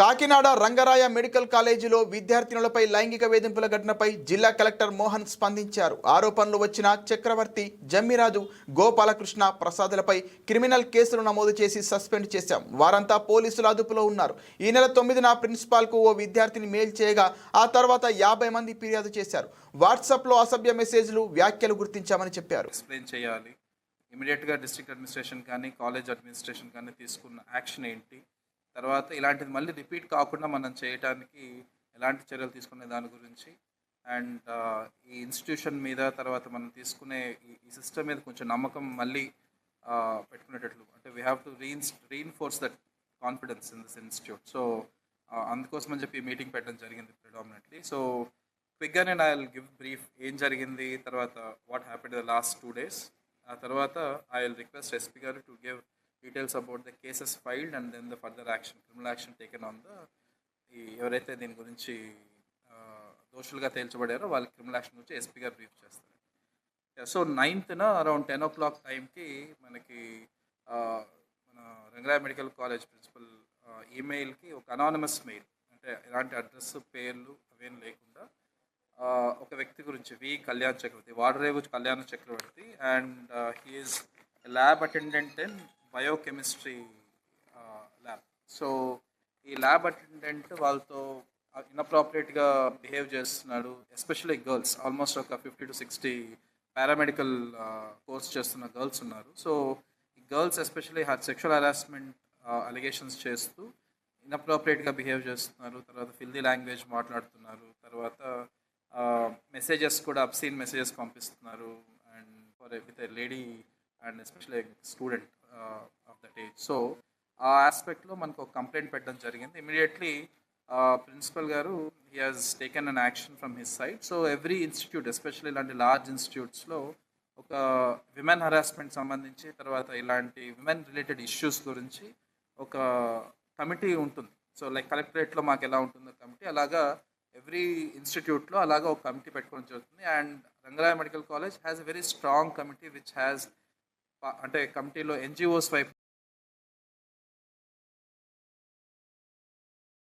Kakinada Rangaraya medical కాలేజీలో విద్యార్థినులపై లైంగిక వేధింపుల ఘటనపై జిల్లా కలెక్టర్ మోహన్ స్పందించారు. ఆరోపణలు వచ్చిన చక్రవర్తి జమ్మిరాజు గోపాలకృష్ణ ప్రసాదులపై క్రిమినల్ కేసులు నమోదు చేసి సస్పెండ్ చేశాం. వారంతా పోలీసుల అదుపులో ఉన్నారు. ఈ నెల తొమ్మిదిన ప్రిన్సిపాల్కు ఓ విద్యార్థిని మెయిల్ చేయగా ఆ తర్వాత యాభై మంది ఫిర్యాదు చేశారు. వాట్సాప్లో అసభ్య మెసేజ్లు వ్యాఖ్యలు గుర్తించామని చెప్పారు. ఎక్స్ప్లెయిన్ చేయాలి. ఇమీడియట్గా డిస్ట్రిక్ట్ అడ్మినిస్ట్రేషన్ కానీ కాలేజ్ అడ్మినిస్ట్రేషన్ కానీ తీసుకున్న యాక్షన్ ఏంటి? తర్వాత ఇలాంటిది మళ్ళీ రిపీట్ కాకుండా మనం చేయటానికి ఎలాంటి చర్యలు తీసుకునే దాని గురించి అండ్ ఈ ఇన్స్టిట్యూషన్ మీద తర్వాత మనం తీసుకునే ఈ- సిస్టమ్ మీద కొంచెం నమ్మకం మళ్ళీ పెట్టుకునేటట్లు. అంటే we have to rein reinforce that confidence in this institute so అందుకోసం అని చెప్పి మీటింగ్ పెట్టడం జరిగింది ప్రిడామినెంట్లీ సో క్విక్గా నేను ఐ గివ్ బ్రీఫ్ ఏం జరిగింది తర్వాత what happened the last two days ఆ తర్వాత ఐ విల్ రిక్వెస్ట్ ఎస్పీ గారు to give details about the cases filed and then the further action criminal action taken on the ఈ ఎవరైతే దీని గురించి దోషులుగా తేల్చబడారో వాళ్ళ క్రిమినల్ యాక్షన్ గురించి ఎస్పీ గారు బ్రీఫ్ చేస్తారు. సో నైన్త్న అరౌండ్ టెన్ ఓ క్లాక్ టైంకి మనకి మన రంగరాయ మెడికల్ కాలేజ్ ప్రిన్సిపల్ ఈమెయిల్కి ఒక అనానమస్ మెయిల్ అంటే ఎలాంటి అడ్రస్ పేర్లు అవేం లేకుండా ఒక వ్యక్తి గురించి V Kalyan Chakravarthy Vadarevu Kalyan Chakravarthy and he's lab attendant and biochemistry lab. So ఈ ల్యాబ్ అటెండెంట్ వాళ్ళతో ఇన్అప్రాపరేట్గా బిహేవ్ చేస్తున్నాడు ఎస్పెషల్లీ గర్ల్స్. ఆల్మోస్ట్ ఒక fifty to sixty paramedical course చేస్తున్న గర్ల్స్ ఉన్నారు. సో ఈ girls especially sexual harassment allegations చేస్తూ ఇన్అప్రాపరేట్గా బిహేవ్ చేస్తున్నారు. తర్వాత ఫిల్దీ లాంగ్వేజ్ మాట్లాడుతున్నారు. తర్వాత మెసేజెస్ కూడా అప్సీన్ మెసేజెస్ పంపిస్తున్నారు. And for with a lady and especially student of that age so ఆ ఆస్పెక్ట్లో మనకు ఒక కంప్లైంట్ పెట్టడం జరిగింది. ఇమీడియట్లీ ప్రిన్సిపల్ గారు he has taken an action from his side so every institute especially ఇలాంటి లార్జ్ ఇన్స్టిట్యూట్స్లో ఒక విమెన్ హరాస్మెంట్ సంబంధించి తర్వాత ఇలాంటి విమెన్ రిలేటెడ్ ఇష్యూస్ గురించి ఒక కమిటీ ఉంటుంది. సో లైక్ కలెక్టరేట్లో మాకు ఎలా ఉంటుందో కమిటీ అలాగా ఎవ్రీ ఇన్స్టిట్యూట్లో అలాగా ఒక కమిటీ పెట్టుకోవడం జరుగుతుంది. And Rangaraya medical college has a very strong committee which has అంటే కమిటీలో ఎన్జిఓస్ వైపు